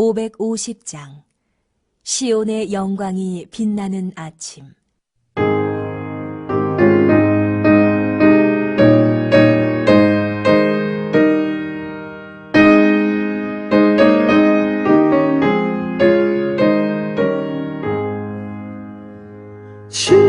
550장. 시온의 영광이 빛나는 아침. 시